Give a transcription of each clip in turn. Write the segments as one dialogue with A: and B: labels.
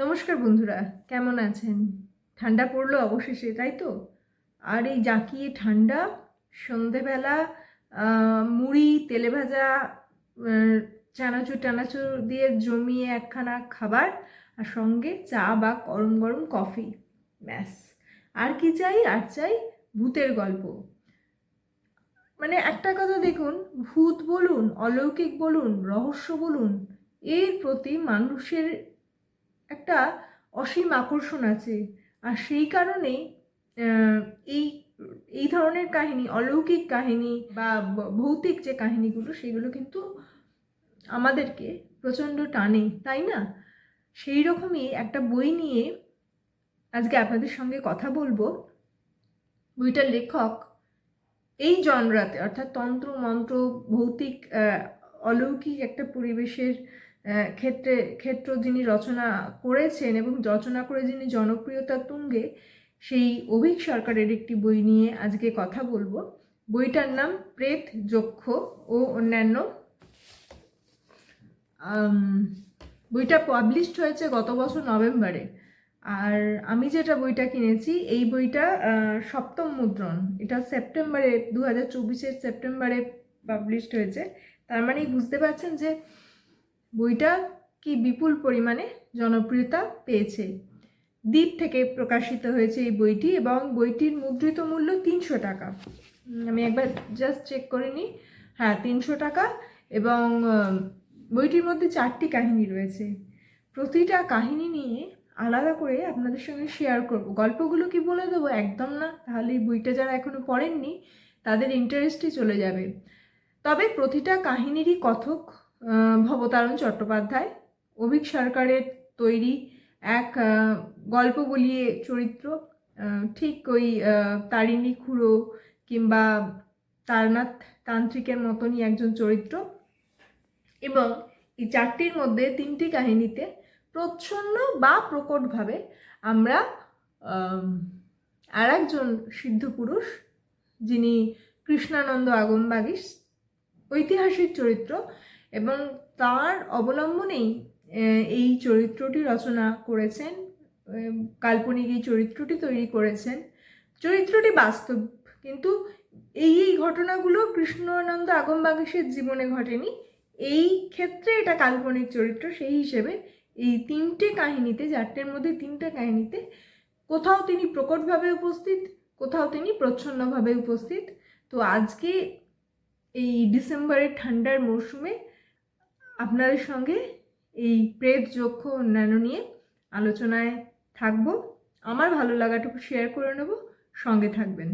A: নমস্কার বন্ধুরা, কেমন আছেন? ঠান্ডা পড়ল অবশেষে, তাই তো? আর এই জাঁকিয়ে ঠান্ডা, সন্ধেবেলা মুড়ি, তেলে ভাজা চানাচুর টানাচুর দিয়ে জমিয়ে একখানা খাবার আর সঙ্গে চা বা গরম গরম কফি, ব্যাস। আর কি চাই? আর চাই ভূতের গল্প। মানে একটা কথা দেখুন, ভূত বলুন, অলৌকিক বলুন, রহস্য বলুন, এর প্রতি মানুষের একটা অসীম আকর্ষণ আছে। আর সেই কারণেই আহ, এই এই ধরনের কাহিনী অলৌকিক কাহিনী বা ভৌতিক যে কাহিনীগুলো সেগুলো কিন্তু আমাদেরকে প্রচণ্ড টানে তাই না? সেই রকমই একটা বই নিয়ে আজকে আপনাদের সঙ্গে কথা বলব। বইটার লেখক এই জনরাতে অর্থাৎ তন্ত্র মন্ত্র ভৌতিক অলৌকিক একটা পরিবেশের ক্ষেত্রে, ক্ষেত্র যিনি রচনা করেছেন এবং রচনা করে যিনি জনপ্রিয়তা তুঙ্গে, সেই অভিক সরকারের একটি বই নিয়ে আজকে কথা বলব। বইটার নাম প্রেত যক্ষ ও অন্যান্য। বইটা পাবলিশড হয়েছে গত বছর নভেম্বরে। আর আমি যেটা বইটা কিনেছি, এই বইটা সপ্তম মুদ্রণ। এটা সেপ্টেম্বরে দু হাজার চব্বিশের সেপ্টেম্বরে পাবলিশড হয়েছে। তার মানেই বুঝতে পারছেন যে বইটা কি বিপুল পরিমাণে জনপ্রিয়তা পেয়েছে? দ্বীপ থেকে প্রকাশিত হয়েছে এই বইটি এবং বইটির মুদ্রিত মূল্য তিনশো টাকা। আমি একবার জাস্ট চেক করে নিই। হ্যাঁ তিনশো টাকা এবং বইটির মধ্যে চারটি কাহিনী রয়েছে। প্রতিটা কাহিনী নিয়ে আলাদা করে আপনাদের সঙ্গে শেয়ার করব। গল্পগুলো কি বলে দেবো? একদম না। তাহলে এই বইটা যারা এখনও পড়েননি, তাদের ইন্টারেস্টই চলে যাবে। তবে প্রতিটা কাহিনীরই কথক ভবতারণ চট্টোপাধ্যায়, অভিক সরকারের তৈরি এক গল্প বলিয়ে চরিত্র। ঠিক ওই তারিণী খুড়ো কিংবা তারনাথ তান্ত্রিকের মতনই একজন চরিত্র। এবং এই চারটির মধ্যে তিনটি কাহিনীতে প্রচ্ছন্ন বা প্রকটভাবে আমরা আর একজন সিদ্ধ পুরুষ যিনি কৃষ্ণানন্দ আগমবাগিস ঐতিহাসিক চরিত্র এবং তার অবলম্বনেই এই চরিত্রটি রচনা করেছেন কাল্পনিক এই চরিত্রটি তৈরি করেছেন। চরিত্রটি বাস্তব, কিন্তু এই এই ঘটনাগুলো কৃষ্ণানন্দ আগমবাগিসের জীবনে ঘটেনি। এই ক্ষেত্রে এটা কাল্পনিক চরিত্র, সেই হিসেবে এই তিনটে কাহিনীতে, চারটের মধ্যে তিনটে কাহিনীতে কোথাও তিনি প্রকটভাবে উপস্থিত, কোথাও তিনি প্রচ্ছন্নভাবে উপস্থিত। তো আজকে এই ডিসেম্বরের ঠান্ডার মরশুমে আপনাদের সঙ্গে এই প্রেত, যক্ষ, অন্যান্য নিয়ে আলোচনায় থাকব। আমার ভালো লাগাটুকু শেয়ার করে নেব। সঙ্গে থাকবেন।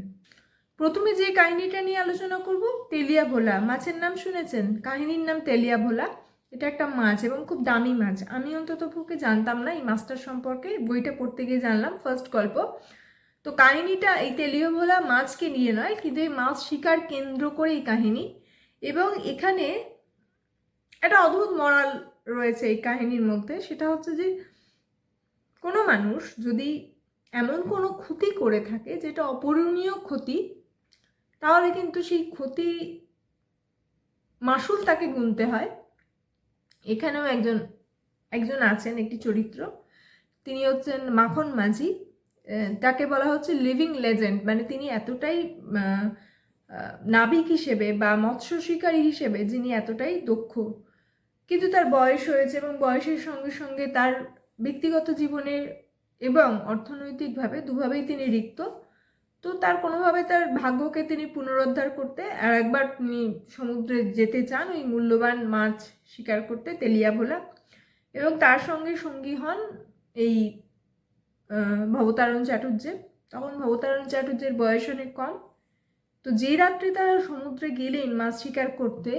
A: প্রথমে যে কাহিনীটা নিয়ে আলোচনা করব, তেলিয়া ভোলা। মাছের নাম শুনেছেন? কাহিনীর নাম তেলিয়া ভোলা। এটা একটা মাছ এবং খুব দামি মাছ। আমি অন্তত পক্ষে জানতাম না এই মাছটার সম্পর্কে। বইটা পড়তে গিয়ে জানলাম ফার্স্ট গল্প। তো কাহিনীটা এই তেলিয়া ভোলা মাছকে নিয়ে নয়, কিন্তু এই মাছ শিকার কেন্দ্র করে এই কাহিনী। এবং এখানে একটা অদ্ভুত মরাল রয়েছে এই কাহিনীর মধ্যে। সেটা হচ্ছে যে, কোনো মানুষ যদি এমন কোনো ক্ষতি করে থাকে যেটা অপূরণীয় ক্ষতি, তাহলে কিন্তু সেই ক্ষতি মাসুল তাকে গুনতে হয়। এখানেও একজন একজন আছেন একটি চরিত্র। তিনি হচ্ছেন মাখন মাঝি। তাকে বলা হচ্ছে লিভিং লেজেন্ড মানে তিনি এতটাই নাবিক হিসেবে বা মৎস্য শিকারী হিসেবে যিনি এতটাই দক্ষ কিন্তু তার বয়স হয়েছে এবং বয়সের সঙ্গে সঙ্গে তার ব্যক্তিগত জীবনের এবং অর্থনৈতিকভাবে দুভাবেই তিনি রিক্ত। তো তার কোনোভাবে তার ভাগ্যকে তিনি পুনরুদ্ধার করতে আর একবার তিনি সমুদ্রে যেতে চান ওই মূল্যবান মাছ শিকার করতে তেলিয়া ভোলা এবং তার সঙ্গে সঙ্গী হন এই ভবতারণ চাটুর্যের তখন ভবতারণ চাটুর্যের বয়স অনেক কম। তো যে রাত্রে তারা সমুদ্রে গেলেন মাছ শিকার করতে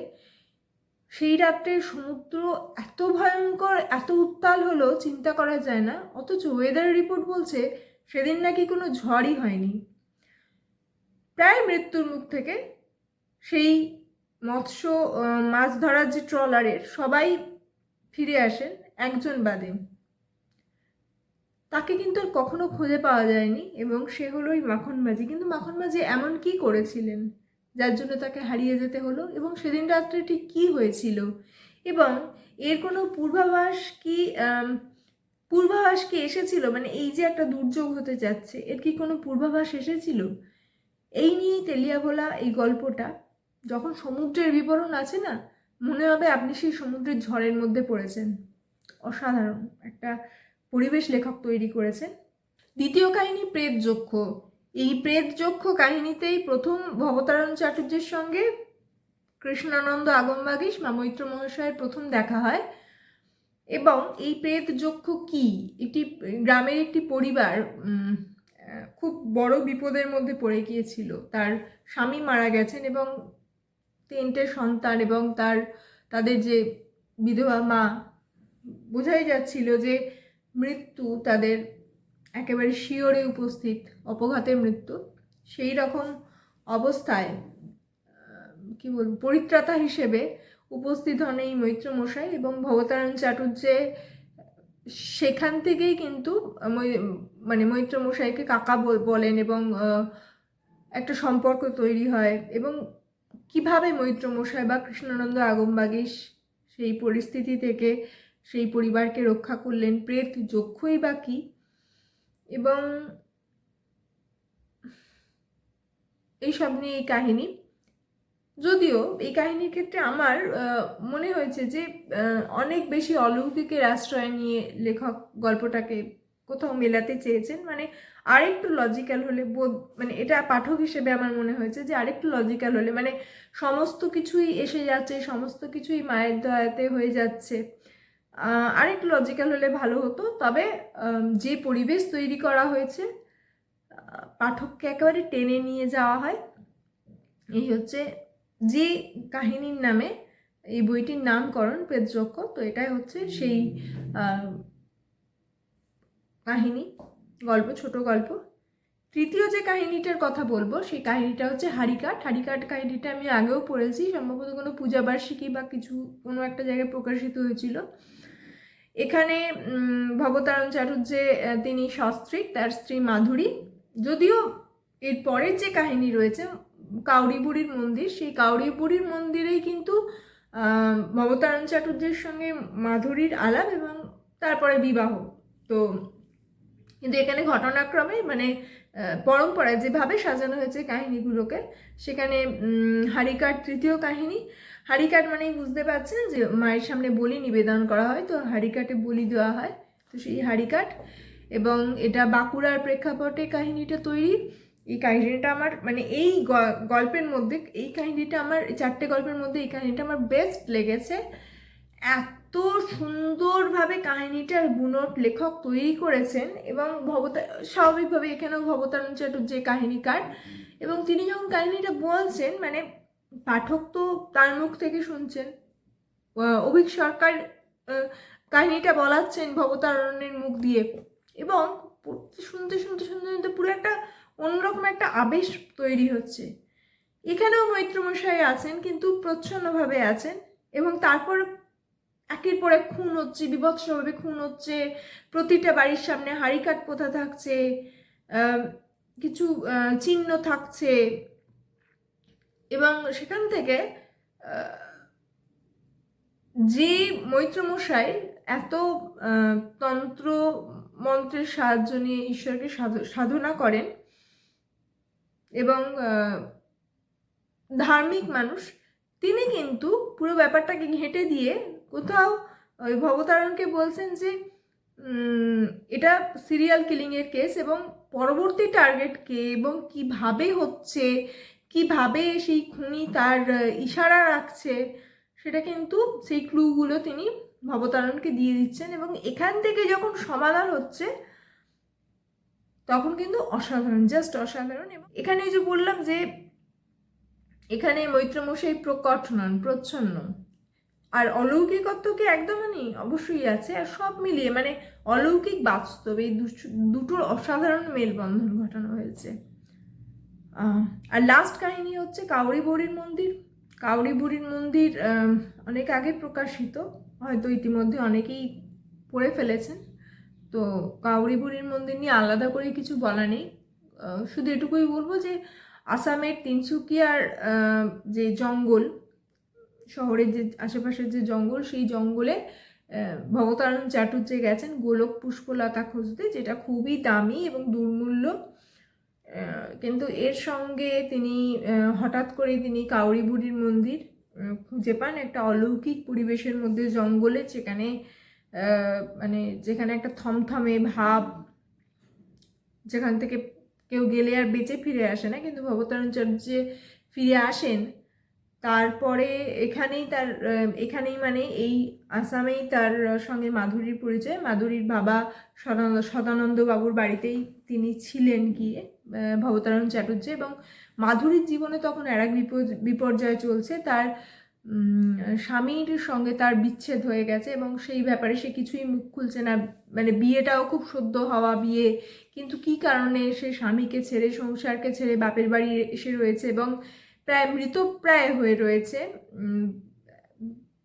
A: সেই রাত্রে সমুদ্র এত ভয়ঙ্কর, এত উত্তাল হলো, চিন্তা করা যায় না। অথচ ওয়েদার রিপোর্ট বলছে সেদিন নাকি কোনো ঝড়ই হয়নি। প্রায় মৃত্যুর মুখ থেকে সেই মৎস্য মাছ ধরার যে ট্রলারের সবাই ফিরে আসেন একজন বাদে। তাকে কিন্তু আর কখনো খুঁজে পাওয়া যায়নি এবং সে হলো ওই মাখন মাঝি। কিন্তু মাখন মাঝি এমন কি করেছিলেন? যার জন্য তাকে হারিয়ে যেতে হলো এবং সেদিন রাত্রে ঠিক কী হয়েছিল? এবং এর কোনো পূর্বাভাস কি পূর্বাভাস কি এসেছিল? মানে এই যে একটা দুর্যোগ হতে যাচ্ছে, এর কি কোনো পূর্বাভাস এসেছিল? এই নিয়েই তেলিয়াভোলা এই গল্পটা। যখন সমুদ্রের বিবরণ আছে না, মনে হবে আপনি সেই সমুদ্রের ঝড়ের মধ্যে পড়েছেন। অসাধারণ একটা পরিবেশ লেখক তৈরি করেছেন। দ্বিতীয় কাহিনী প্রেত যক্ষ। এই প্রেত যক্ষ কাহিনীতেই প্রথম ভবতারণ চাটুর্যের সঙ্গে কৃষ্ণানন্দ আগমবাগীশ বা মৈত্র মহাশয়ের প্রথম দেখা হয়। এবং এই প্রেত যক্ষ কি? একটি গ্রামের একটি পরিবার খুব বড় বিপদের মধ্যে পড়ে গিয়েছিল। তার স্বামী মারা গেছেন এবং তিনটে সন্তান এবং তার, তাদের যে বিধবা মা, বোঝাই যাচ্ছিল যে মৃত্যু তাদের একেবারে শিওরে উপস্থিত অপঘাতে মৃত্যু। সেই রকম অবস্থায় কি বলব, পরিত্রাতা হিসেবে উপস্থিত হন এই মৈত্র মশাই এবং ভবতারণ চাটুর্যে সেখান থেকেই কিন্তু মানে মৈত্র মশাইকে কাকা বল- বলেন এবং একটা সম্পর্ক তৈরি হয় এবং কীভাবে মৈত্র মশাই বা কৃষ্ণানন্দ আগমবাগীশ সেই পরিস্থিতি থেকে সেই পরিবারকে রক্ষা করলেন, প্রেত যক্ষই বা কি এবং এইসব নিয়ে এই কাহিনী। যদিও এই কাহিনীর ক্ষেত্রে আমার মনে হয়েছে যে অনেক বেশি অলৌকিকের আশ্রয় নিয়ে লেখক গল্পটাকে কোথাও মেলাতে চেয়েছেন। মানে আরেকটু লজিক্যাল হলে বোধ মানে এটা পাঠক হিসেবে আমার মনে হয়েছে যে আরেকটু লজিক্যাল হলে মানে সমস্ত কিছুই এসে যাচ্ছে, সমস্ত কিছুই মায়ের দয়াতে হয়ে যাচ্ছে। আরেকটু লজিক্যাল হলে ভালো হতো। তবে যে পরিবেশ তৈরি করা হয়েছে পাঠককে একেবারে টেনে নিয়ে যাওয়া হয়। এই হচ্ছে যে কাহিনীর নামে এই বইটির নামকরণ পেদ্রক্ষ, তো এটাই হচ্ছে সেই কাহিনী, গল্প, ছোট গল্প। তৃতীয় যে কাহিনীটার কথা বলব, সেই কাহিনীটা হচ্ছে হারিকাট। হারিকাট কাহিনীটা আমি আগেও পড়েছি। সম্ভবত কোনো পূজাবার্ষিকী বা কিছু, কোনো একটা জায়গায় প্রকাশিত হয়েছিল। এখানে ভবতারণ চাটুর্যে তিনি সস্ত্রীক তার স্ত্রী মাধুরী। যদিও এর পরের যে কাহিনী রয়েছে কাউরি বুড়ির মন্দির সেই কাউরি বুড়ির মন্দিরেই কিন্তু ভবতারণ চাটুর্যের সঙ্গে মাধুরীর আলাপ এবং তারপরে বিবাহ। তো কিন্তু এখানে ঘটনাক্রমে মানে পরম্পরায় যেভাবে সাজানো হয়েছে কাহিনীগুলোকে সেখানে উম, হারিকাট তৃতীয় কাহিনী হারিকাট মানেই বুঝতে পারছেন যে মায়ের সামনে বলি নিবেদন করা হয়, তো হারিকাটে বলি দেওয়া হয়। তো সেই হারিকাট এবং এটা বাঁকুড়ার প্রেক্ষাপটে কাহিনীটা তৈরি। এই কাহিনীটা আমার মানে এই গল্পের মধ্যে, এই কাহিনীটা আমার চারটে গল্পের মধ্যে এই কাহিনীটা আমার বেস্ট লেগেছে। এত সুন্দরভাবে কাহিনীটার বুনট লেখক তৈরি করেছেন এবং ভবতা, স্বাভাবিকভাবে এখানেও ভবতারণ চাটুর্য কাহিনীকার এবং তিনি যখন কাহিনীটা বলছেন মানে পাঠক তো তার মুখ থেকে শুনছেন। অভিক সরকার কাহিনীটা বলাচ্ছেন ভবতারণের মুখ দিয়ে এবং শুনতে শুনতে শুনতে শুনতে পুরো একটা অন্যরকম একটা আবেশ তৈরি হচ্ছে। এখানেও মৈত্রমশাই আছেন, কিন্তু প্রচ্ছন্নভাবে আছেন এবং তারপর একের পর এক খুন হচ্ছে, বিভৎসভাবে খুন হচ্ছে, প্রতিটা বাড়ির সামনে হাড়িকাট পোতা থাকছে কিছু চিহ্ন থাকছে এবং সেখান থেকে যে মৈত্রমশাই এত তন্ত্র মন্ত্রের সাহায্য নিয়ে ঈশ্বরকে সাধ- সাধনা করেন এবং ধার্মিক মানুষ, তিনি কিন্তু পুরো ব্যাপারটাকে ঘেঁটে দিয়ে কোথাও ওই ভবতারণকে বলছেন যে এটা সিরিয়াল কিলিংয়ের কেস এবং পরবর্তী টার্গেট কে এবং কীভাবে হচ্ছে কীভাবে সেই খুনি তার ইশারা রাখছে, সেটা কিন্তু সেই ক্লুগুলো তিনি ভবতারণকে দিয়ে দিচ্ছেন এবং এখান থেকে যখন সমাধান হচ্ছে, তখন কিন্তু অসাধারণ জাস্ট অসাধারণ এবং এখানে যে বললাম যে এখানে মৈত্রমশাই প্রকট নন প্রচ্ছন্ন। আর অলৌকিকত্ব কি একদমই নেই অবশ্যই আছে আর সব মিলিয়ে মানে অলৌকিক বাস্তব, এই দুটোর অসাধারণ মেলবন্ধন ঘটানো হয়েছে। আর লাস্ট কাহিনী হচ্ছে কাউরি বুড়ির মন্দির। কাউরি বুড়ির মন্দির অনেক আগে প্রকাশিত হয়তো ইতিমধ্যে অনেকেই পড়ে ফেলেছেন। তো কাউরি বুড়ির মন্দির নিয়ে আলাদা করে কিছু বলা নেই। শুধু এটুকুই বলব যে আসামের তিনসুকিয়ার যে জঙ্গল শহরের যে আশেপাশের যে জঙ্গল সেই জঙ্গলে আহ, ভবতারণ চাটুর্যে গেছেন গোলক পুষ্পলতা খুঁজতে যেটা খুবই দামি এবং দুর্মূল্য। কিন্তু এর সঙ্গে তিনি হঠাৎ করে তিনি কাউরি বুড়ির মন্দির খুঁজে পান একটা অলৌকিক পরিবেশের মধ্যে জঙ্গলে যেখানে মানে যেখানে একটা থমথমে ভাব, যেখান থেকে কেউ গেলে আর বেঁচে ফিরে আসে না, কিন্তু ভবতারণ ফিরে আসেন তারপরে এখানেই তার এখানেই মানে এই আসামেই তার সঙ্গে মাধুরীর পরিচয়। মাধুরীর বাবা সদানন্দ বাবুর বাড়িতেই তিনি ছিলেন গিয়ে ভবতারণ চাটুর্য এবং মাধুরীর জীবনে তখন আর এক বিপর্যয় চলছে। তার স্বামীর সঙ্গে তার বিচ্ছেদ হয়ে গেছে এবং সেই ব্যাপারে সে কিছুই মুখ খুলছে না। মানে বিয়েটাও খুব সদ্য হওয়া বিয়ে, কিন্তু কি কারণে সে স্বামীকে ছেড়ে, সংসারকে ছেড়ে বাপের বাড়ি এসে রয়েছে এবং প্রায় মৃতপ্রায় হয়ে রয়েছে।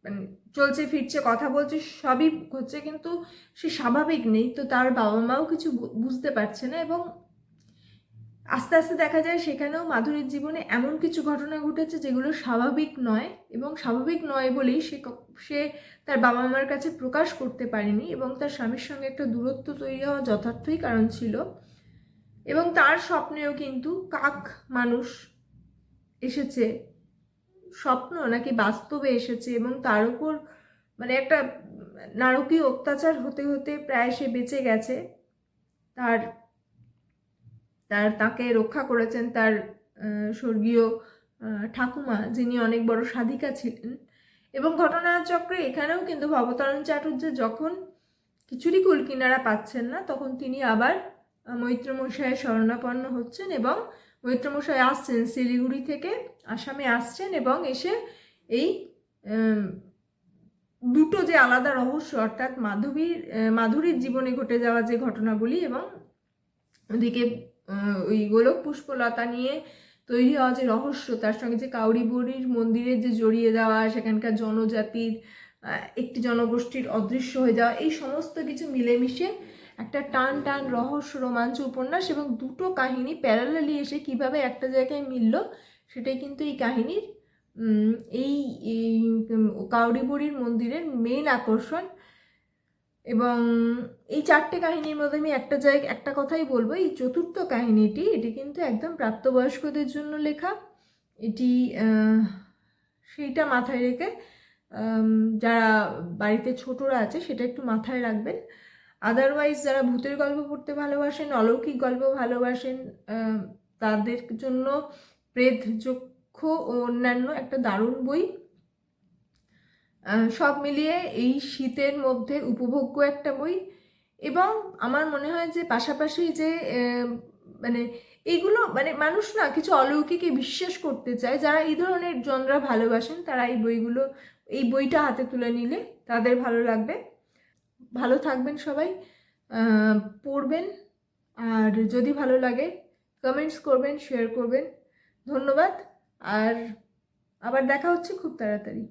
A: মানে চলছে, ফিরছে, কথা বলছে, সবই হচ্ছে কিন্তু সে স্বাভাবিক নেই। তো তার বাবা মাও কিছু বুঝতে পারছে না এবং আস্তে আস্তে দেখা যায় সেখানেও মাধুরীর জীবনে এমন কিছু ঘটনা ঘটেছে যেগুলো স্বাভাবিক নয় এবং স্বাভাবিক নয় বলেই সে সে তার বাবা মার কাছে প্রকাশ করতে পারেনি এবং তার স্বামীর সঙ্গে একটা দূরত্ব তৈরি হওয়া যথার্থই কারণ ছিল। এবং তার স্বপ্নেও কিন্তু কাক মানুষ এসেছে স্বপ্ন নাকি বাস্তবে এসেছে এবং তার উপর মানে একটা নারকীয় অত্যাচার হতে হতে প্রায় সে বেঁচে গেছে। তার তার তাকে রক্ষা করেছেন তার স্বর্গীয় ঠাকুমা যিনি অনেক বড় সাধিকা ছিলেন। এবং ঘটনাচক্রে এখানেও কিন্তু ভবতারণ চাটুর্য যখন কিছুরই কুল কিনারা পাচ্ছেন না তখন তিনি আবার আহ, মৈত্রমশাইয়ের শরণাপন্ন হচ্ছেন এবং মৈত্রমশাই আসছেন, শিলিগুড়ি থেকে আসামে আসছেন এবং এসে এই দুটো যে আলাদা রহস্য, অর্থাৎ মাধবীর মাধুরীর জীবনে ঘটে যাওয়া যে ঘটনাগুলি এবং ওদিকে ওই গোলক পুষ্পলতা নিয়ে তৈরি হওয়া যে রহস্য, তার সঙ্গে যে কাউরি বুড়ির মন্দিরে যে জড়িয়ে যাওয়া সেখানকার জনজাতির একটি জনগোষ্ঠীর অদৃশ্য হয়ে যাওয়া, এই সমস্ত কিছু মিলেমিশে একটা টান টান রহস্য রোমাঞ্চ উপন্যাস এবং দুটো কাহিনী প্যারালালি এসে কীভাবে একটা জায়গায় মিলল সেটাই কিন্তু এই কাহিনীর এই উম, মন্দিরের মেন আকর্ষণ। এবং এই চারটে কাহিনীর মধ্যে আমি একটা জায়গা একটা কথাই বলব এই চতুর্থ কাহিনীটি এটি কিন্তু একদম প্রাপ্তবয়স্কদের জন্য লেখা। এটি সেইটা মাথায় রেখে যারা বাড়িতে ছোটরা আছে সেটা একটু মাথায় রাখবেন। আদারওয়াইজ যারা ভূতের গল্প পড়তে ভালোবাসেন, অলৌকিক গল্প ভালোবাসেন তাদের জন্য প্রেত যক্ষ ও অন্যান্য একটা দারুণ বই। সব মিলিয়ে এই শীতের মধ্যে উপভোগ্য একটা বই। এবং আমার মনে হয় যে পাশাপাশি যে মানে এইগুলো মানে মানুষ না কিছু অলৌকিকে বিশ্বাস করতে চায়। যারা এই ধরনের জনরা ভালোবাসেন, তারা এই বইগুলো, এই বইটা হাতে তুলে নিলে তাদের ভালো লাগবে। ভালো থাকবেন সবাই পড়বেন, আর যদি ভালো লাগে কমেন্টস করবেন শেয়ার করবেন। ধন্যবাদ, আর আবার দেখা হচ্ছে খুব তাড়াতাড়ি।